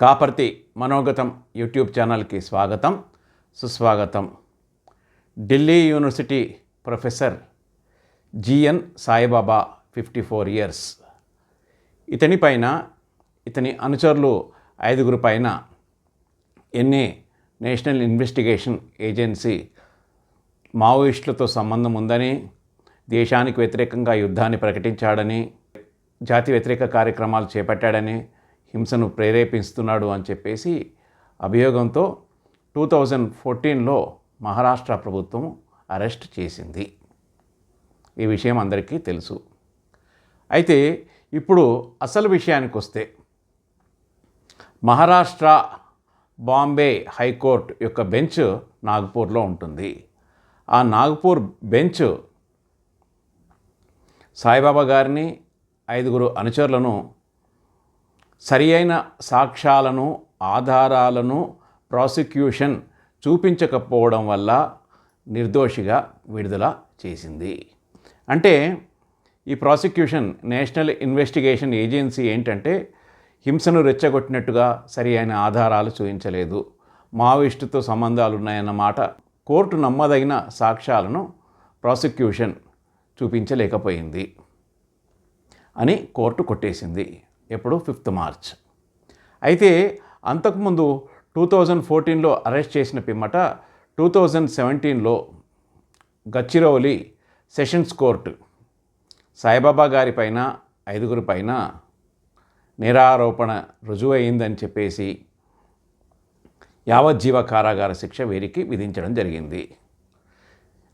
Kaparthi మనోగతం YouTube ఛానల్కి స్వాగతం. సుస్వాగతం. Delhi university professor GN Saibaba fifty four years. ఇతని పైన ఇతని అనుచరులు ఐదుగురు పైన ఎన్ఏ నేషనల్ ఇన్వెస్టిగేషన్ ఏజెన్సీ మావోయిస్టులతో సంబంధం ఉందని దేశానికి వ్యతిరేకంగా యుద్ధాన్ని ప్రకటించాడని జాతి వ్యతిరేక కార్యక్రమాలు చేపట్టాడని హింసను ప్రేరేపిస్తున్నాడు అని చెప్పేసి అభియోగంతో టూ థౌజండ్ ఫోర్టీన్లో మహారాష్ట్ర ప్రభుత్వం అరెస్ట్ చేసింది. ఈ విషయం అందరికీ తెలుసు. అయితే ఇప్పుడు అసలు విషయానికి వస్తే మహారాష్ట్ర బాంబే హైకోర్టు యొక్క బెంచ్ నాగ్పూర్లో ఉంటుంది. ఆ నాగ్పూర్ బెంచ్ సాయిబాబా గారిని ఐదుగురు అనుచరులను సరి అయిన సాక్ష్యాలను ఆధారాలను ప్రాసిక్యూషన్ చూపించకపోవడం వల్ల నిర్దోషిగా విడుదల చేసింది. అంటే ఈ ప్రాసిక్యూషన్ నేషనల్ ఇన్వెస్టిగేషన్ ఏజెన్సీ ఏంటంటే హింసను రెచ్చగొట్టినట్టుగా సరి అయిన ఆధారాలు చూపించలేదు. మావోయిస్టుతో సంబంధాలు ఉన్నాయన్నమాట కోర్టు నమ్మదగిన సాక్ష్యాలను ప్రాసిక్యూషన్ చూపించలేకపోయింది అని కోర్టు కొట్టేసింది. ఎప్పుడు ఫిఫ్త్ మార్చ్. అయితే అంతకుముందు టూ థౌజండ్ ఫోర్టీన్లో అరెస్ట్ చేసిన పిమ్మట టూ థౌజండ్ సెవెంటీన్లో గచ్చిరౌలి సెషన్స్ కోర్టు సాయిబాబా గారి పైన ఐదుగురి పైన నిరారోపణ రుజువు అయిందని చెప్పేసి యావజ్జీవ కారాగార శిక్ష వీరికి విధించడం జరిగింది.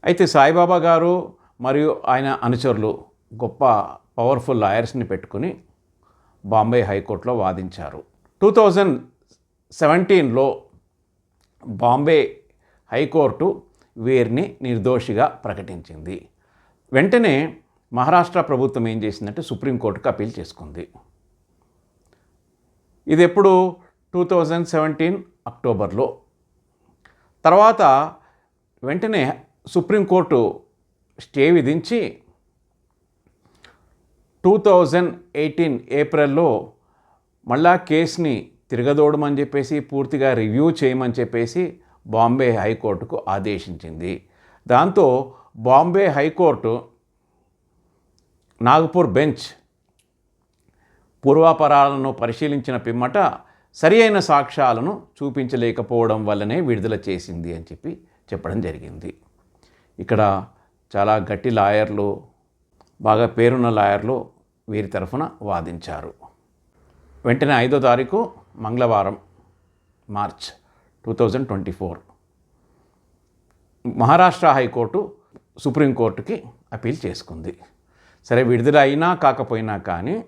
అయితే సాయిబాబా గారు మరియు ఆయన అనుచరులు గొప్ప పవర్ఫుల్ లాయర్స్ని పెట్టుకుని బాంబే హైకోర్టులో వాదించారు. టూ థౌజండ్ సెవెంటీన్లో బాంబే హైకోర్టు వీరిని నిర్దోషిగా ప్రకటించింది. వెంటనే మహారాష్ట్ర ప్రభుత్వం ఏం చేసిందంటే సుప్రీంకోర్టుకు అప్పీల్ చేసుకుంది. ఇది ఎప్పుడు టూ థౌజండ్ సెవెంటీన్ అక్టోబర్లో. తర్వాత వెంటనే సుప్రీంకోర్టు స్టే విధించి టూ థౌజండ్ ఎయిటీన్ ఏప్రిల్లో మళ్ళా కేసుని తిరగదోడమని చెప్పేసి పూర్తిగా రివ్యూ చేయమని చెప్పేసి బాంబే హైకోర్టుకు ఆదేశించింది. దాంతో Bombay high court Nagpur bench పూర్వాపరాలను పరిశీలించిన పిమ్మట సరి అయిన సాక్ష్యాలను చూపించలేకపోవడం వల్లనే విడుదల చేసింది అని చెప్పి చెప్పడం జరిగింది. ఇక్కడ చాలా గట్టి లాయర్లు బాగా పేరున్న లాయర్లు వీరి తరఫున వాదించారు. వెంటనే ఐదో తారీఖు మంగళవారం March two thousand twenty four. Maharashtra high court సుప్రీంకోర్టుకి అప్పీల్ చేసుకుంది. సరే విడుదల అయినా కాకపోయినా కానీ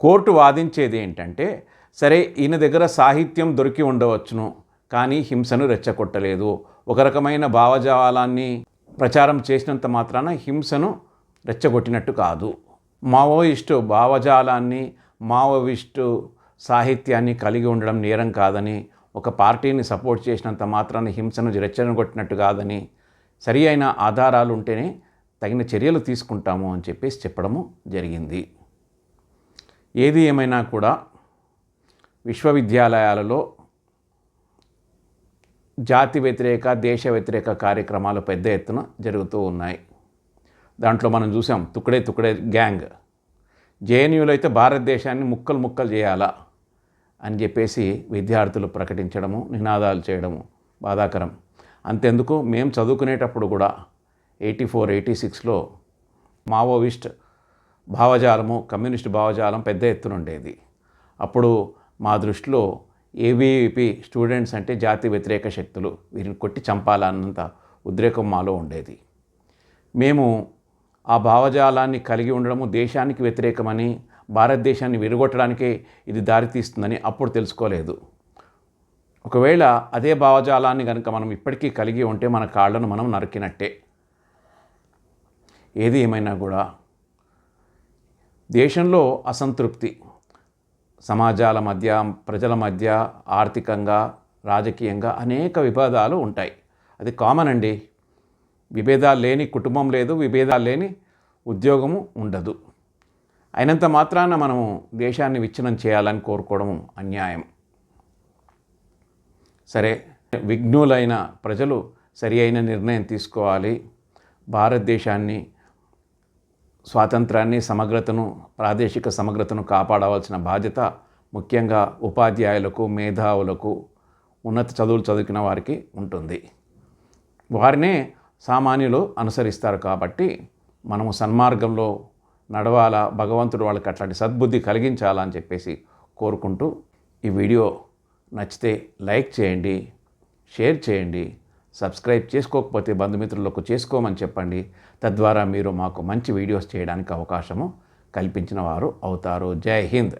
కోర్టు వాదించేది ఏంటంటే సరే ఈయన దగ్గర సాహిత్యం దొరికి ఉండవచ్చును కానీ హింసను రెచ్చగొట్టలేదు. ఒక రకమైన భావజాలాన్ని ప్రచారం చేసినంత మాత్రాన హింసను రెచ్చగొట్టినట్టు కాదు. మావోయిస్టు భావజాలాన్ని మావోయిస్టు సాహిత్యాన్ని కలిగి ఉండడం నేరం కాదని ఒక పార్టీని సపోర్ట్ చేసినంత మాత్రాన్ని హింసను రెచ్చగొట్టినట్టు కాదని సరి అయిన ఆధారాలు ఉంటేనే తగిన చర్యలు తీసుకుంటాము అని చెప్పేసి చెప్పడము జరిగింది. ఏది ఏమైనా కూడా విశ్వవిద్యాలయాలలో జాతి వ్యతిరేక దేశ వ్యతిరేక కార్యక్రమాలు పెద్ద ఎత్తున జరుగుతూ ఉన్నాయి. దాంట్లో మనం చూసాం తుక్కడే తుక్కడే గ్యాంగ్. జేఎన్యూలో అయితే భారతదేశాన్ని ముక్కలు ముక్కలు చేయాలా అని చెప్పేసి విద్యార్థులు ప్రకటించడము నినాదాలు చేయడము బాధాకరం. అంతెందుకు మేము చదువుకునేటప్పుడు కూడా ఎయిటీ ఫోర్ ఎయిటీ సిక్స్లో మావోయిస్ట్ భావజాలము కమ్యూనిస్ట్ భావజాలం పెద్ద ఎత్తున ఉండేది. అప్పుడు మా దృష్టిలో ఏబీవీపీ స్టూడెంట్స్ అంటే జాతి వ్యతిరేక శక్తులు వీరిని కొట్టి చంపాలన్నంత ఉద్రేకం మాలో ఉండేది. మేము ఆ భావజాలాన్ని కలిగి ఉండడము దేశానికి వ్యతిరేకమని భారతదేశాన్ని విరగొట్టడానికే ఇది దారితీస్తుందని అప్పుడు తెలుసుకోలేదు. ఒకవేళ అదే భావజాలాన్ని కనుక మనం ఇప్పటికీ కలిగి ఉంటే మన కాళ్ళను మనం నరికినట్టే. ఏది ఏమైనా కూడా దేశంలో అసంతృప్తి. సమాజాల మధ్య ప్రజల మధ్య ఆర్థికంగా రాజకీయంగా అనేక విభేదాలు ఉంటాయి. అది కామన్ అండి. విభేదాలు లేని కుటుంబం లేదు విభేదాలు లేని ఉద్యోగము ఉండదు. అయినంత మాత్రాన మనము దేశాన్ని విచ్ఛిన్నం చేయాలని కోరుకోవడం అన్యాయం. సరే విఘ్నులైన ప్రజలు సరి అయిన నిర్ణయం తీసుకోవాలి. భారతదేశాన్ని స్వాతంత్రాన్ని సమగ్రతను ప్రాదేశిక సమగ్రతను కాపాడవలసిన బాధ్యత ముఖ్యంగా ఉపాధ్యాయులకు మేధావులకు ఉన్నత చదువులు చదువుకున్న వారికి ఉంటుంది. వారినే సామాన్యులు అనుసరిస్తారు కాబట్టి మనము సన్మార్గంలో నడవాలా భగవంతుడు వాళ్ళకి అట్లాంటి సద్బుద్ధి కలిగించాలా అని చెప్పేసి కోరుకుంటూ ఈ వీడియో నచ్చితే లైక్ చేయండి షేర్ చేయండి సబ్స్క్రైబ్ చేసుకోకపోతే బంధుమిత్రులకు చేసుకోమని చెప్పండి. తద్వారా మీరు మాకు మంచి వీడియోస్ చేయడానికి అవకాశము కల్పించిన వారు అవుతారు. జై హింద్!